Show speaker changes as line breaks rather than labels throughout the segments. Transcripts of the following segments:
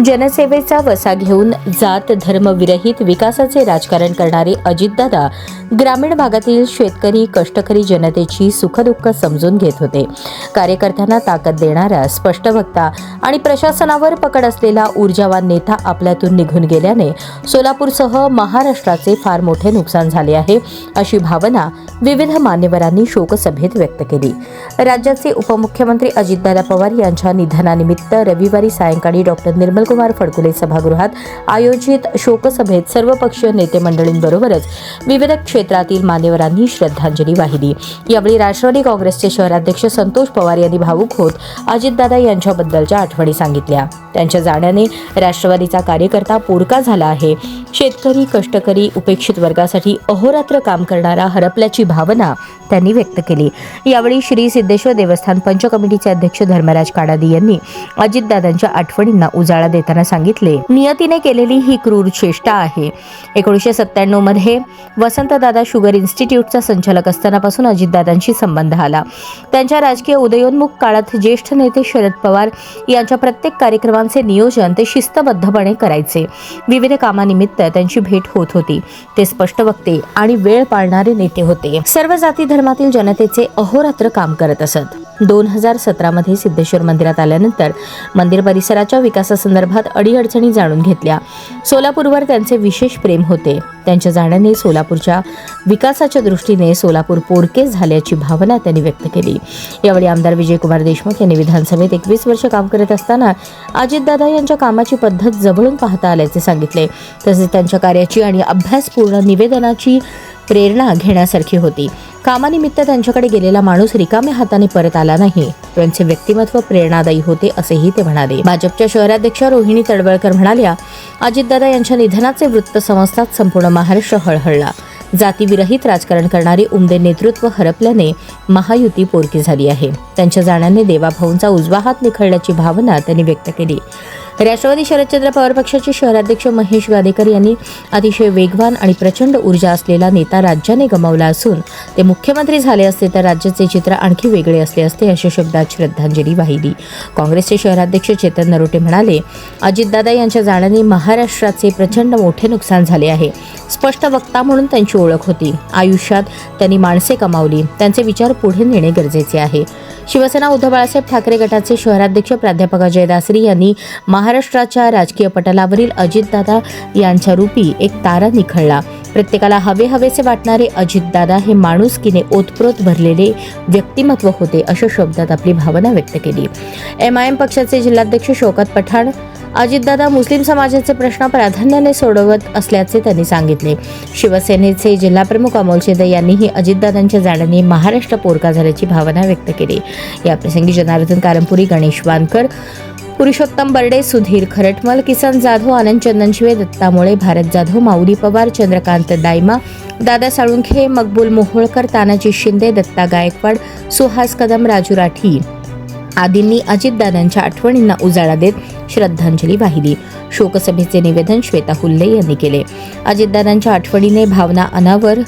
जनसेवेचा वसा घेऊन जात धर्मविरहित विकासाचे राजकारण करणारे अजितदादा ग्रामीण भागातील शेतकरी कष्टकरी जनतेची सुखदुःख समजून घेत होते. कार्यकर्त्यांना ताकद देणारा स्पष्ट वक्ता आणि प्रशासनावर पकड असलेला ऊर्जावान नेता आपल्यातून निघून गेल्याने सोलापूरसह महाराष्ट्राचे फार मोठे नुकसान झाले आहे अशी भावना विविध मान्यवरांनी शोकसभेत व्यक्त केली. राज्याचे उपमुख्यमंत्री अजितदादा पवार यांच्या निधनानिमित्त रविवारी सायंकाळी डॉक्टर मंगलकुमार फडकुले सभागृहात आयोजित शोकसभेत सर्वपक्षीय नेते मंडळींबरोबरच विविध क्षेत्रातील मान्यवरांनी श्रद्धांजली वाहिली. यावेळी राष्ट्रवादी काँग्रेसचे शहराध्यक्ष संतोष पवार यांनी भावूक होत अजितदादा यांच्याबद्दलच्या आठवणी सांगितल्या. त्यांच्या जाण्याने राष्ट्रवादीचा कार्यकर्ता पोरका झाला आहे. शेतकरी कष्टकरी उपेक्षित वर्गासाठी अहोरात्र काम करणारा हरपल्याची भावना त्यांनी व्यक्त केली. यावेळी श्री सिद्धेश्वर देवस्थान पंच कमिटीचे अध्यक्ष धर्मराज काडादी यांनी अजितदादांच्या आठवणींना उजाळा देताना सांगितले नियतीने केलेली ही क्रूर चेष्टा आहे. एकोणीसशे सत्त्याण्णवमध्ये वसंतदादा शुगर इन्स्टिट्यूटचा संचालक असतानापासून अजितदादांशी संबंध आला. त्यांच्या राजकीय उदयोन्मुख काळात ज्येष्ठ नेते शरद पवार यांच्या प्रत्येक कार्यक्रमांचे नियोजन ते शिस्तबद्धपणे करायचे. विविध कामानिमित्त त्यांची भेट होत होती. ते स्पष्ट वक्ते आणि वेळ पाळणारे नेते होते. सर्व जाती धर्मातील जनतेचे अहोरात्र काम करत असत. दोन हजार सतरामध्ये सिद्धेश्वर मंदिरात आल्यानंतर मंदिर परिसराच्या विकासासंदर्भात अडीअडचणी जाणून घेतल्या. सोलापूरवर त्यांचे विशेष प्रेम होते. त्यांच्या जाण्याने सोलापूरच्या विकासाच्या दृष्टीने सोलापूर पोरके झाल्याची भावना त्यांनी व्यक्त केली. यावेळी आमदार विजयकुमार देशमुख यांनी विधानसभेत एकवीस वर्ष काम करत असताना अजितदादा यांच्या कामाची पद्धत जवळून पाहता आल्याचे सांगितले. तसेच त्यांच्या कार्याची आणि अभ्यासपूर्ण निवेदनाची प्रेरणा घेण्यासारखी होती. कामानिमित्त त्यांच्याकडे गेलेला माणूस रिकाम्या हाताने परत आला नाही. त्यांचे व्यक्तिमत्व प्रेरणादायी होते असेही ते म्हणाले. भाजपच्या शहराध्यक्षा रोहिणी तडवळकर म्हणाल्या अजितदादा यांच्या निधनाचे वृत्त समजताच संपूर्ण महाराष्ट्र हळहळला. जातीविरहित राजकारण करणारे उमदे नेतृत्व हरपल्याने महायुती पोरकी झाली आहे. त्यांच्या जाण्याने देवाभाऊंचा उजवा हात निखळल्याची भावना त्यांनी व्यक्त केली. राष्ट्रवादी शरदचंद्र पवार पक्षाचे शहराध्यक्ष महेश गादेकर यांनी अतिशय वेगवान आणि प्रचंड ऊर्जा असलेला नेता राज्याने गमावला असून ते मुख्यमंत्री झाले असते तर राज्याचे चित्र आणखी वेगळे असले असते अशा शब्दात श्रद्धांजली वाहिली. काँग्रेसचे शहराध्यक्ष चेतन नरोटे म्हणाले अजितदादा यांच्या जाण्याने महाराष्ट्राचे प्रचंड मोठे नुकसान झाले आहे. स्पष्ट वक्ता म्हणून त्यांची ओळख होती. आयुष्यात त्यांनी माणसे कमावली. त्यांचे विचार पुढे नेणे गरजेचे आहे. शिवसेना उद्धव बाळासाहेब ठाकरे गटाचे शहराध्यक्ष प्राध्यापक अजय दासरी यांनी महाराष्ट्राच्या राजकीय पटलावरील अजितदादा यांच्या रूपी एक तारा निखळला. प्रत्येकाला हवे हवेसे वाटणारे अजितदादा हे माणुसकीने ओतप्रोत भरलेले व्यक्तिमत्व होते अशा शब्दात आपली भावना व्यक्त केली. एम आय एम पक्षाचे जिल्हाध्यक्ष शोकत पठाण अजितदादा मुस्लिम समाजाचे प्रश्न प्राधान्याने सोडवत असल्याचे त्यांनी सांगितले. शिवसेनेचे जिल्हाप्रमुख अमोल शिंदे यांनीही अजितदादांच्या जाण्याने महाराष्ट्र पोरका झाल्याची भावना व्यक्त केली. याप्रसंगी जनार्दन कारंपुरी गणेश वानकर पुरुषोत्तम बर्डे सुधीर खरटमल किसन जाधव आनंद चंदनशिवे दत्तामुळे भारत जाधव माऊली पवार चंद्रकांत दायमा दादा साळुंखे मकबूल मोहोळकर तानाजी शिंदे दत्ता गायकवाड सुहास कदम राजू राठी आदींनी अजितदादांच्या आठवणींना उजाळा देत श्रद्धांजली वाहिली. शोकसभेचे निवेदन श्वेता हुल्ले यांनी केले. अजितदादांच्या आठवणीने भावना अनावर.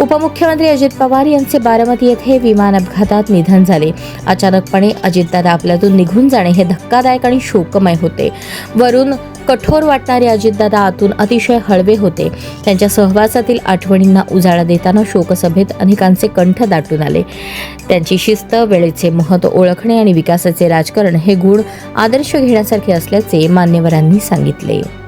उपमुख्यमंत्री अजित पवार यांचे बारामती येथे विमान अपघातात निधन झाले. अचानकपणे अजितदादा आपल्यातून निघून जाणे हे धक्कादायक आणि शोकमय होते. वरून कठोर वाटणारे अजितदादा आतून अतिशय हळवे होते. त्यांच्या सहवासातील आठवणींना उजाळा देताना शोकसभेत अनेकांचे कंठ दाटून आले. त्यांची शिस्त वेळेचे महत्त्व ओळखणे आणि विकासाचे राजकारण हे गुण आदर्श घेण्यासारखे असल्याचे मान्यवरांनी सांगितले.